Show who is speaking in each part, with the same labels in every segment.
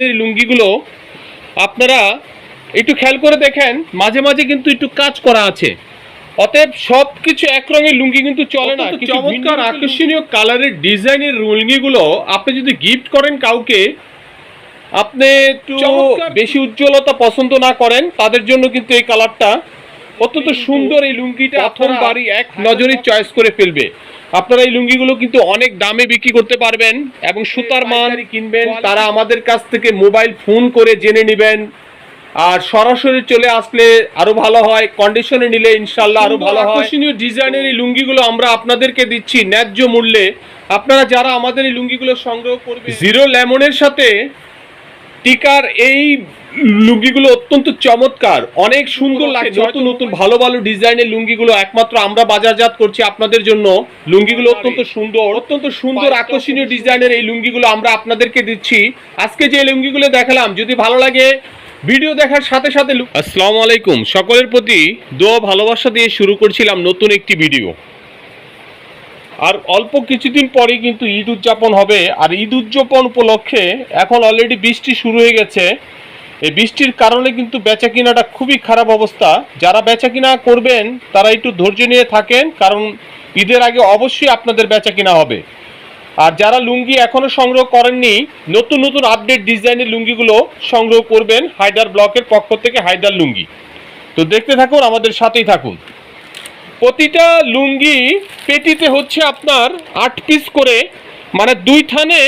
Speaker 1: এই লুঙ্গিগুলো আপনারা একটু খেয়াল করে দেখেন মাঝে মাঝে কিন্তু একটু কাজ করা আছে। অতএব সব কিছু এক রঙের লুঙ্গি কিন্তু চলে না।
Speaker 2: চমৎকার
Speaker 1: আকর্ষণীয় কালারের ডিজাইনের লুঙ্গিগুলো আপনি যদি গিফট করেন কাউকে আপনি একটু বেশি উজ্জ্বলতা পছন্দ না করেন তাদের জন্য কিন্তু এই কালারটা অত্যন্ত সুন্দর এই লুঙ্গিটা প্রথম বাড়ি এক নজরে চয়েস করে ফেলবে। আপনারা এই লুঙ্গিগুলো কিন্তু অনেক দামে বিক্রি করতে পারবেন এবং সুতার মান কিনবেন তারা আমাদের কাছ থেকে মোবাইল ফোন করে জেনে নেবেন। আর সরাসরি চলে আসলে আরও ভালো হয় কন্ডিশনে নিলে ইনশাল্লাহ আরও ভালো হয়। আকর্ষণীয় ডিজাইনের এই লুঙ্গিগুলো আমরা আপনাদেরকে দিচ্ছি ন্যায্য মূল্যে। আপনারা যারা আমাদের এই লুঙ্গিগুলো সংগ্রহ করবেন জিরো লেমনের সাথে টিকার এই লুঙ্গিগুলো অত্যন্ত চমৎকার। অনেক সুন্দর লাগছে নতুন নতুন ভালো ভালো ডিজাইনের লুঙ্গিগুলো একমাত্র আমরা বাজারজাত করছি আপনাদের জন্য। লুঙ্গিগুলো অত্যন্ত সুন্দর অত্যন্ত সুন্দর আকর্ষণীয় ডিজাইনের এই লুঙ্গিগুলো আমরা আপনাদেরকে দিচ্ছি। আজকে যে লুঙ্গিগুলো দেখালাম যদি ভালো লাগে ভিডিও দেখার সাথে সাথে আসসালামু আলাইকুম। সকলের প্রতি দোয়া ভালোবাসা দিয়ে শুরু করছিলাম নতুন একটি ভিডিও। আর অল্প কিছুদিন পরে কিন্তু ঈদ উদযাপন হবে। আর ঈদ উদযাপন উপলক্ষে এখন অলরেডি বৃষ্টি শুরু হয়ে গেছে। এই বৃষ্টির কারণে কিন্তু বেচা কিনাটা খুবই খারাপ অবস্থা। যারা বেচা কিনা করবেন, তারা একটু ধৈর্য নিয়ে থাকেন, কারণ ঈদের আগে অবশ্যই আপনাদের বেচা কিনা হবে। আর যারা লুঙ্গি এখনও সংগ্রহ করেননি, নতুন নতুন আপডেট ডিজাইনের লুঙ্গিগুলো সংগ্রহ করবেন হায়দার ব্লকের পক্ষ থেকে হায়দার লুঙ্গি। তো দেখতে থাকুন, আমাদের সাথেই থাকুন। প্রতিটা লুঙ্গি পেটিতে হচ্ছে আপনার আট পিস করে মানে দুই থানে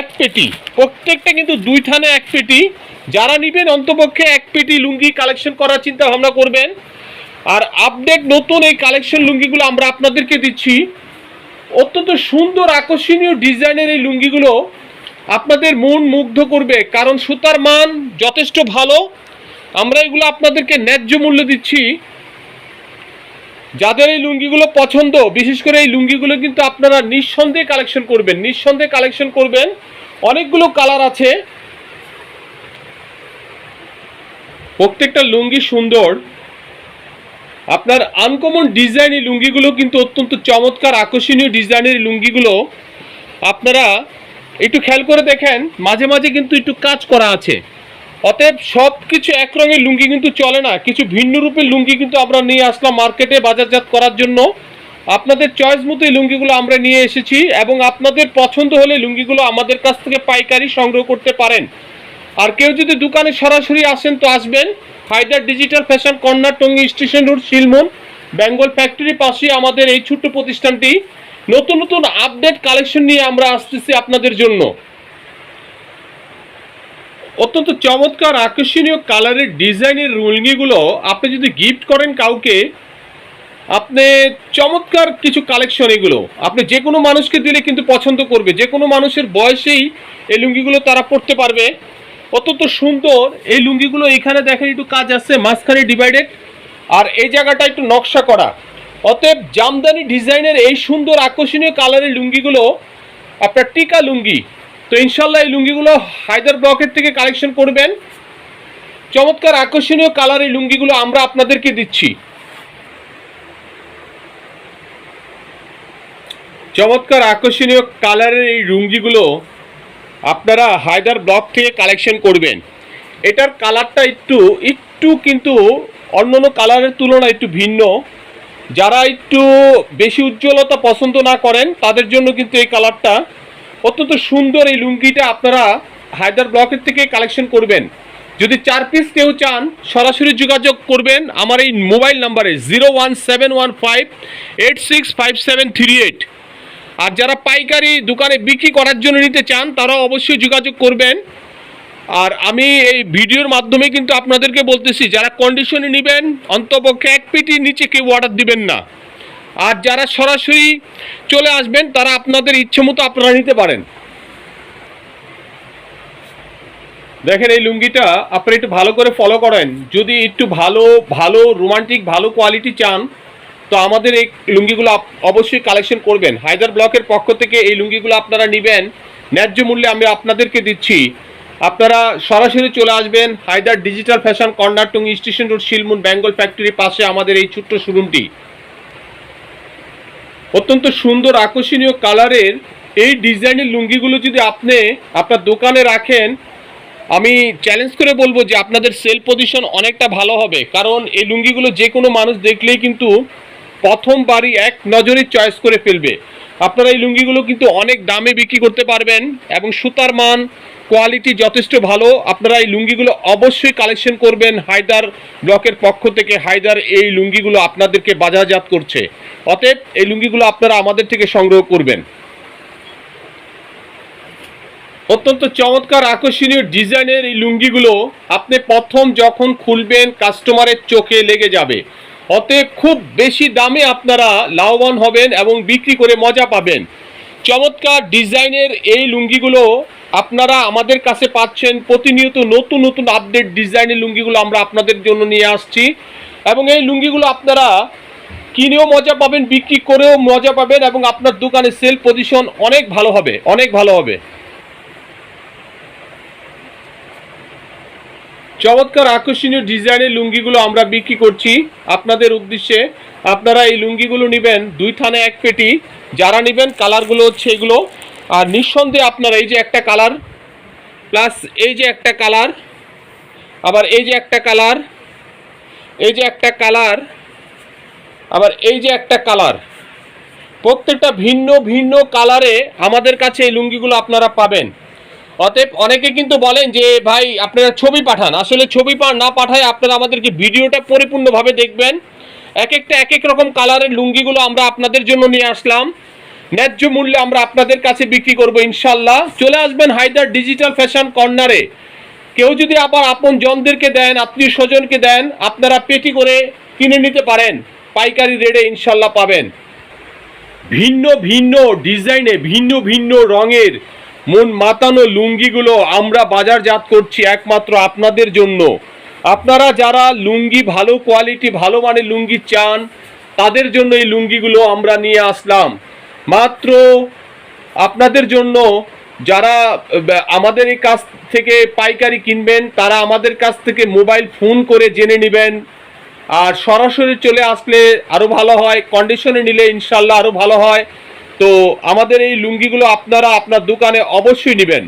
Speaker 1: এক পেটি। প্রত্যেকটা কিন্তু দুই থানে এক পেটি। যারা নিবেন অন্তপক্ষে এক পেটি লুঙ্গি কালেকশন করার চিন্তা ভাবনা করবেন। আর আপডেট নতুন এই কালেকশন লুঙ্গিগুলো আমরা আপনাদেরকে দিচ্ছি। অত্যন্ত সুন্দর আকর্ষণীয় ডিজাইনের এই লুঙ্গিগুলো আপনাদের মন মুগ্ধ করবে, কারণ সুতার মান যথেষ্ট ভালো। আমরা এগুলো আপনাদেরকে ন্যায্য মূল্য দিচ্ছি। যাদের এই লুঙ্গিগুলো পছন্দ, বিশেষ করে এই লুঙ্গিগুলো কিন্তু আপনারা নিঃসন্দেহে কালেকশন করবেন, নিঃসন্দেহে কালেকশন করবেন। অনেকগুলো কালার আছে। প্রত্যেকটা লুঙ্গি সুন্দর। আপনার আনকমন ডিজাইন এই লুঙ্গিগুলো কিন্তু অত্যন্ত চমৎকার, আকর্ষণীয় ডিজাইনের লুঙ্গিগুলো। আপনারা একটু খেয়াল করে দেখেন, মাঝে মাঝে কিন্তু একটু কাজ করা আছে। অতএব সব কিছু এক রঙের লুঙ্গি কিন্তু চলে না। কিছু ভিন্ন রূপের লুঙ্গি কিন্তু আমরা নিয়ে আসলাম মার্কেটে বাজারজাত করার জন্য। আপনাদের চয়েস মতো এই লুঙ্গিগুলো আমরা নিয়ে এসেছি এবং আপনাদের পছন্দ হলে লুঙ্গিগুলো আমাদের কাছ থেকে পাইকারি সংগ্রহ করতে পারেন। আর কেউ যদি দোকানে সরাসরি আসেন তো আসবেন। Haider digital fashion corner Tongi station road Shilmun Bengal factory পাশে আমাদের এই ছোট্ট প্রতিষ্ঠানটি। নতুন নতুন আপডেট কালেকশন নিয়ে আমরা আসতেছি আপনাদের জন্য। অত্যন্ত চমৎকার, আকর্ষণীয় কালারের ডিজাইনের রুলগিগুলো আপনি যদি গিফট করেন কাউকে, আপনি চমৎকার কিছু কালেকশন এগুলো। আপনি যে কোনো মানুষকে দিলে কিন্তু পছন্দ করবে। যে কোনো মানুষের বয়সেই এই লুঙ্গিগুলো তারা পড়তে পারবে। অত্যন্ত সুন্দর। এই লুঙ্গিগুলো এখানে দেখেন একটু কাজ আছে, মাঝখানে ডিভাইডেড আর এই জায়গাটা একটু নকশা করা। অতএব জামদানি ডিজাইনের এই সুন্দর, আকর্ষণীয় কালারের লুঙ্গিগুলো আপনার টিকা লুঙ্গি তো ইনশাল্লাহ এই লুঙ্গিগুলো হায়দার ব্লকের থেকে কালেকশন করবেন। চমৎকার আকর্ষণীয় কালারের লুঙ্গিগুলো আমরা আপনাদেরকে দিচ্ছি। চমৎকার আকর্ষণীয় কালারের এই লুঙ্গিগুলো আপনারা হায়দার ব্লক থেকে কালেকশন করবেন। এটার কালারটা একটু একটু কিন্তু অন্যান্য কালারের তুলনায় একটু ভিন্ন। যারা একটু বেশি উজ্জ্বলতা পছন্দ না করেন, তাদের জন্য কিন্তু এই কালারটা অত্যন্ত সুন্দর এই লুঙ্গিটা আপনারা হায়দার ব্লকের থেকে কালেকশন করবেন। যদি চার পিস কেউ চান, সরাসরি যোগাযোগ করবেন আমার এই মোবাইল নাম্বারে zero one seven one five eight six five seven three eight. আর যারা পাইকারি দোকানে বিক্রি করার জন্য নিতে চান তারা অবশ্যই যোগাযোগ করবেন। আর আমি এই ভিডিওর মাধ্যমে কিন্তু আপনাদেরকে বলতেছি, যারা কন্ডিশনে নেবেন, অন্তপক্ষে এক পেটির নিচে কেউ অর্ডার দিবেন না। আর যারা সরাসরি চলে আসবেন, তারা আপনাদের ইচ্ছে মতো আপনারা নিতে পারেন। দেখেন এই লুঙ্গিটা আপনারা একটু ভালো করে ফলো করেন। যদি একটু ভালো ভালো রোমান্টিক ভালো কোয়ালিটি চান, তো আমাদের এই লুঙ্গিগুলো অবশ্যই কালেকশন করবেন। হায়দার ব্লকের পক্ষ থেকে এই লুঙ্গিগুলো আপনারা নেবেন। ন্যায্য মূল্যে আমি আপনাদেরকে দিচ্ছি। আপনারা সরাসরি চলে আসবেন Haider digital fashion corner Tongi station road Shilmun Bengal ফ্যাক্টরির পাশে আমাদের এই ছোট্ট শোরুমটি অত্যন্ত সুন্দর আকর্ষণীয় কালারের এই ডিজাইনের লুঙ্গিগুলো যদি আপনি আপনার দোকানে রাখেন, আমি চ্যালেঞ্জ করে বলব যে আপনাদের সেল পজিশন অনেকটা ভালো হবে। কারণ এই লুঙ্গিগুলো যে কোনো মানুষ দেখলেই কিন্তু প্রথমবারই এক নজরে চয়েস করে ফেলবে। আপনারা এই লুঙ্গিগুলো কিন্তু অনেক দামে বিক্রি করতে পারবেন এবং সুতার মান কোয়ালিটি যথেষ্ট ভালো, আপনারা এই লুঙ্গিগুলো অবশ্যই কালেকশন করবেন হায়দার ব্লকের পক্ষ থেকে। হায়দার এই লুঙ্গিগুলো আপনাদেরকে বাজারজাত করছে। অতএব এই লুঙ্গিগুলো আপনারা আমাদের থেকে সংগ্রহ করবেন। অত্যন্ত চমৎকার আকর্ষণীয় ডিজাইনের এই লুঙ্গিগুলো আপনি প্রথম যখন খুলবেন কাস্টমারের চোখে লেগে যাবে। অতএব খুব বেশি দামে আপনারা লাভবান হবেন এবং বিক্রি করে মজা পাবেন। চমৎকার ডিজাইনের এই লুঙ্গিগুলো আপনারা আমাদের কাছে পাচ্ছেন প্রতিনিয়ত নতুন নতুন আপডেট ডিজাইনের লুঙ্গিগুলো আমরা আপনাদের জন্য নিয়ে আসছি। এবং এই লুঙ্গিগুলো আপনারা কিনেও মজা পাবেন, বিক্রি করেও মজা পাবেন এবং আপনার দোকানে সেল পজিশন অনেক ভালো হবে, অনেক ভালো হবে। চমৎকার আকর্ষণীয় ডিজাইনের লুঙ্গিগুলো আমরা বিক্রি করছি আপনাদের উদ্দেশ্যে। আপনারা এই লুঙ্গিগুলো নেবেন দুই থানে এক পেটি, যারা নেবেন কালারগুলো হচ্ছে এগুলো। আর নিঃসন্দেহে আপনার এই যে একটা কালার প্লাস এই যে একটা কালার, আবার এই যে একটা কালার, এই যে একটা কালার, আবার এই যে একটা কালার। প্রত্যেকটা ভিন্ন ভিন্ন কালারে আমাদের কাছে এই লুঙ্গিগুলো আপনারা পাবেন। অতএব অনেকে কিন্তু বলেন যে, ভাই, আপনারা ছবি পাঠান। আসলে ছবি না পাঠায় আপনারা আমাদেরকে ভিডিওটা পরিপূর্ণভাবে দেখবেন। এক একটা এক এক রকম কালারের লুঙ্গিগুলো আমরা আপনাদের জন্য নিয়ে আসলাম। ন্যায্য মূল্যে আমরা আপনাদের কাছে বিক্রি করব ইনশাল্লাহ। চলে আসবেন হায়দার ডিজিটাল ফ্যাশন কর্নারে। কেউ যদি আবার আপন জনদেরকে দেন, আত্মীয় স্বজনকে দেন, আপনারা পেটি করে কিনে নিতে পারেন। পাইকারি রেটে ইনশাল্লাহ পাবেন। ভিন্ন ভিন্ন ডিজাইনে, ভিন্ন ভিন্ন রঙের মন মাতানো লুঙ্গিগুলো আমরা বাজারজাত করছি একমাত্র আপনাদের জন্য। আপনারা যারা লুঙ্গি ভালো কোয়ালিটি ভালো মানের লুঙ্গি চান, তাদের জন্য এই লুঙ্গিগুলো আমরা নিয়ে আসলাম। মাত্র আপনাদের জন্য যারা আমাদের এই কাছ থেকে পাইকারি কিনবেন, তারা আমাদের কাছ থেকে মোবাইল ফোন করে জেনে নেবেন। আর সরাসরি চলে আসলে আরও ভালো হয় কন্ডিশনে নিলে ইনশাল্লাহ আরও ভালো হয়। তো আমাদের এই লুঙ্গিগুলো আপনারা আপনার দোকানে অবশ্যই নেবেন।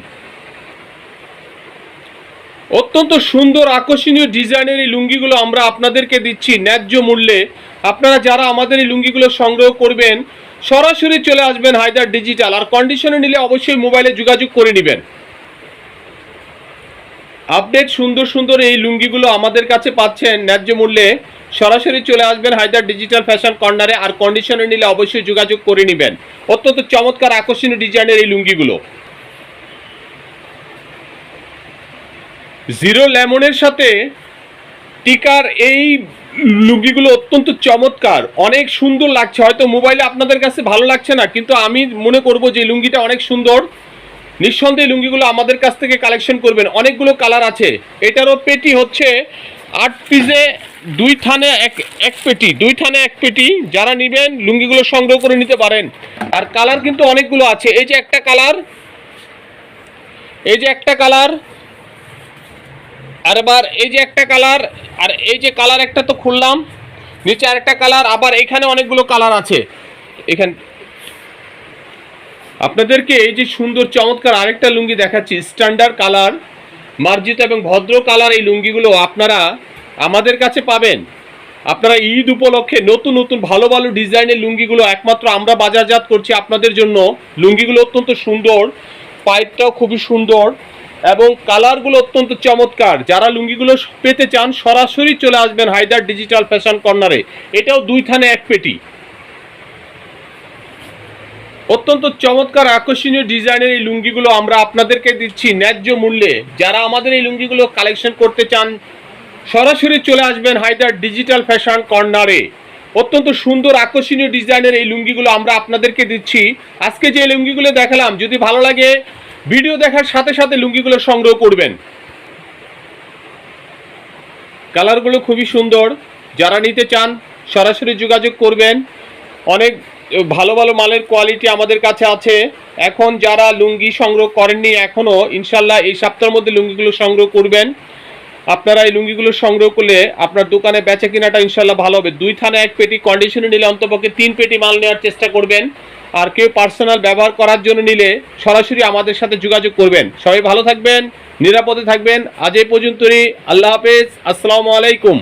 Speaker 1: অত্যন্ত সুন্দর আকর্ষণীয় ডিজাইনের এই লুঙ্গিগুলো আমরা আপনাদেরকে দিচ্ছি ন্যায্য মূল্যে। আপনারা যারা আমাদের এই লুঙ্গিগুলো সংগ্রহ করবেন সরাসরি চলে আসবেন হায়দার ডিজিটাল আর কন্ডিশনে নিলে অবশ্যই মোবাইলে যোগাযোগ করে নেবেন। আপডেট সুন্দর সুন্দর এই লুঙ্গিগুলো আমাদের কাছে পাচ্ছেন ন্যায্য মূল্যে। সরাসরি চলে আসবেন হায়দার ডিজিটাল ফ্যাশন কর্নারে আর কন্ডিশনে নিলে অবশ্যই যোগাযোগ করে নেবেন। অত্যন্ত চমৎকার আকর্ষণীয় ডিজাইনের এই লুঙ্গিগুলো। জিরো লেমনের সাথে টিকার এই লুঙ্গিগুলো অত্যন্ত চমৎকার। অনেক সুন্দর লাগছে। হয়তো মোবাইলে আপনাদের কাছে ভালো লাগছে না, কিন্তু আমি মনে করব যে লুঙ্গিটা অনেক সুন্দর। নিঃসন্দেহে লুঙ্গিগুলো আমাদের কাছ থেকে কালেকশন করবেন। অনেকগুলো কালার আছে। এটারও পেটি হচ্ছে আট পিসে দুই থানে এক এক পেটি, দুই থানে এক পেটি। যারা নেবেন, লুঙ্গিগুলো সংগ্রহ করে নিতে পারেন। আর কালার কিন্তু অনেকগুলো আছে। এই যে একটা কালার, এই যে একটা কালার আর এবার এই যে একটা কালার, আর এই যে কালার একটা তো খুললাম, নিচে আরেকটা কালার, আবার এখানে অনেকগুলো কালার আছে। এখান আপনাদেরকে এই যে সুন্দর, চমৎকার আরেকটা লুঙ্গি দেখাচ্ছি স্ট্যান্ডার্ড কালার, মার্জিত এবং ভদ্র কালার এই লুঙ্গিগুলো আপনারা আমাদের কাছে পাবেন। আপনারা ঈদ উপলক্ষে নতুন নতুন, ভালো ভালো ডিজাইনের লুঙ্গিগুলো, একমাত্র আমরা বাজারজাত করছি আপনাদের জন্য। লুঙ্গিগুলো অত্যন্ত সুন্দর, পাইপটাও খুবই সুন্দর। এবং কালারগুলো অত্যন্ত চমৎকার। যারা লুঙ্গিগুলো পেতে চান, সরাসরি চলে আসবেন হায়দার ডিজিটাল ফ্যাশন কর্নারে এটাও দুই থানে এক পেটি। অত্যন্ত চমৎকার আকর্ষণীয় ডিজাইনের এই লুঙ্গিগুলো আমরা আপনাদেরকে দিচ্ছি ন্যায্য মূল্যে। যারা আমাদের এই লুঙ্গিগুলো কালেকশন করতে চান, সরাসরি চলে আসবেন হায়দার ডিজিটাল ফ্যাশন কর্নারে অত্যন্ত সুন্দর আকর্ষণীয় ডিজাইনের এই লুঙ্গিগুলো আমরা আপনাদেরকে দিচ্ছি। আজকে যে লুঙ্গিগুলো দেখালাম, যদি ভালো লাগে ভিডিও দেখার সাথে সাথে লুঙ্গিগুলো সংগ্রহ করবেন। কালারগুলো খুবই সুন্দর। যারা নিতে চান, সরাসরি যোগাযোগ করবেন। অনেক ভালো ভালো মালের কোয়ালিটি আমাদের কাছে আছে। এখন যারা লুঙ্গি সংগ্রহ করেননি, এখনও ইনশাল্লাহ এই সপ্তাহের মধ্যে লুঙ্গিগুলো সংগ্রহ করবেন। আপনারা এই লুঙ্গিগুলো সংগ্রহ করলে আপনার দোকানে বেচা কেনাটা ইনশাল্লাহ ভালো হবে। দুই থানা, এক পেটি কন্ডিশনে নিলে অন্তপক্ষে তিন পেটি মাল নেওয়ার চেষ্টা করবেন। আর কেউ পার্সোনাল ব্যবহার করার জন্য নিলে সরাসরি আমাদের সাথে যোগাযোগ করবেন। সবাই ভালো থাকবেন, নিরাপদে থাকবেন। আজ এই পর্যন্তই। আল্লাহ হাফেজ। আসসালামু আলাইকুম।